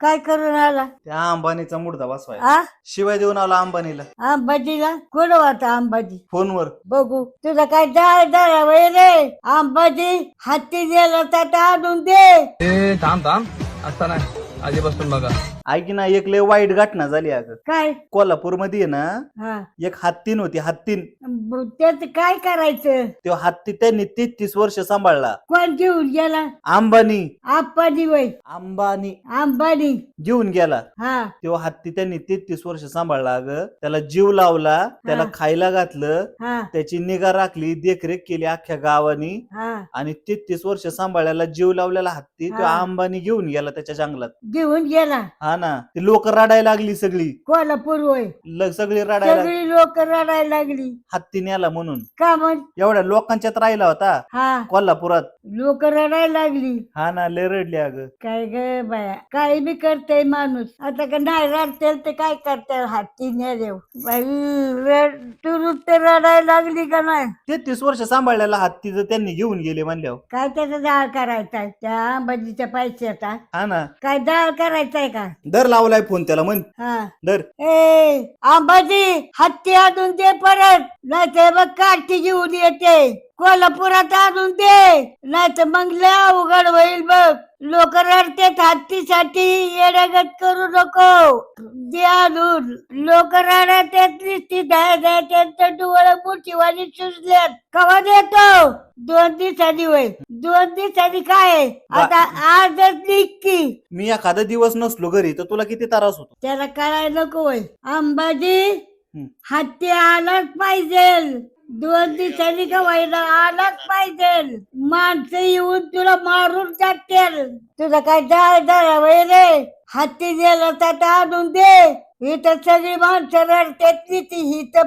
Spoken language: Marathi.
काय करून आला? त्या अंबानीचा मुर्दा बसवाय आ? शिवाय देऊन आला अंबानीला. आंबाजीला कोण वाटा आंबाजी फोनवर. बघू. तुझं काय झाला वय रे? आंबाजी हत्ती दिला तर आणून दे. ए थांब थांब. असता नाही. आधीपासून बघा. ऐक ना एक लय वाईट घटना झाली अगं. काय? कोल्हापूरमध्ये ना हा. एक हत्तीन होती हत्तीन. ब- त्याच काय करायचं? तो हत्ती त्यांनी तेहतीस वर्ष सांभाळला. कोण घेऊन गेला? अंबानी. आप्पाजी वय अंबानी. आंबानी घेऊन गेला. हा. तेव्हा हत्ती त्यांनी तेहतीस वर्ष सांभाळला अगं. त्याला जीव लावला त्याला हा. खायला घातलं हा. त्याची निगा राखली देखरेख केली अख्ख्या गावानी. हा. आणि तेहतीस वर्ष सांभाळायला जीव लावलेला हत्ती तो हा. अंबानी घेऊन गेला. त्याच्या जंगलात. घेऊन गेला. हा ना. ती लोक रडायला लागली सगळी. कोल्हापूर वय ल- सगळी रडायला सगळी लोक रडायला लागली. हत्ती नेला म्हणून. का म्हण? एवढ्या लोकांच्यात राहिला होता. हा. कोल्हापुरात. लोक रडायला लागली. हा ना लय रडली अगं. काय ग बाया? काय बी करते माणूस. आता का नाही रडतेल ते काय करते हाती नेदेव बाई रड तू तर रडायला लागली का नाही? तेहतीस वर्ष सांभाळलेला हत्ती जर त्यांनी घेऊन गेले म्हणल्यावर. काय त्याचा जाळ करायचा? त्या आंबाजीच्या पैशाचा. हा ना. काय जाळ करायचाय का? दर लावलाय फोन त्याला म्हण. हा. दर. ए आंबाजी हत्ती आणून दे परत. नाही तर मग काठी घेऊन येते. कोल्हापुरात आणून दे. नाही तर मग लय अवघड होईल बघ. लोक रडतेत हत्तीसाठी येण्यागत करू नको. दे आणून. लोक रडतात नुसती धाय धाय त्यांचं डोळं मोठीवाली सुजल्यात. कवा देतो? दोन दिवसांनी होय दोन दिवसांनी काय? आता आजच निघ की मी एखादा दिवस नसलो घरी तर तुला किती त्रास होतो? त्याला कळायला नको होय. अंबाजी. हत्ती आलाच पाहिजे. दोन दिवसांनी का व्हायला आलाच पाहिजे. माणसं येऊन तुला मारून टाकतील तुझं काय जाळ झाला वय रे हत्ती दिला तर आणून दे. इथं सगळी माणसं रडतात ती हिथं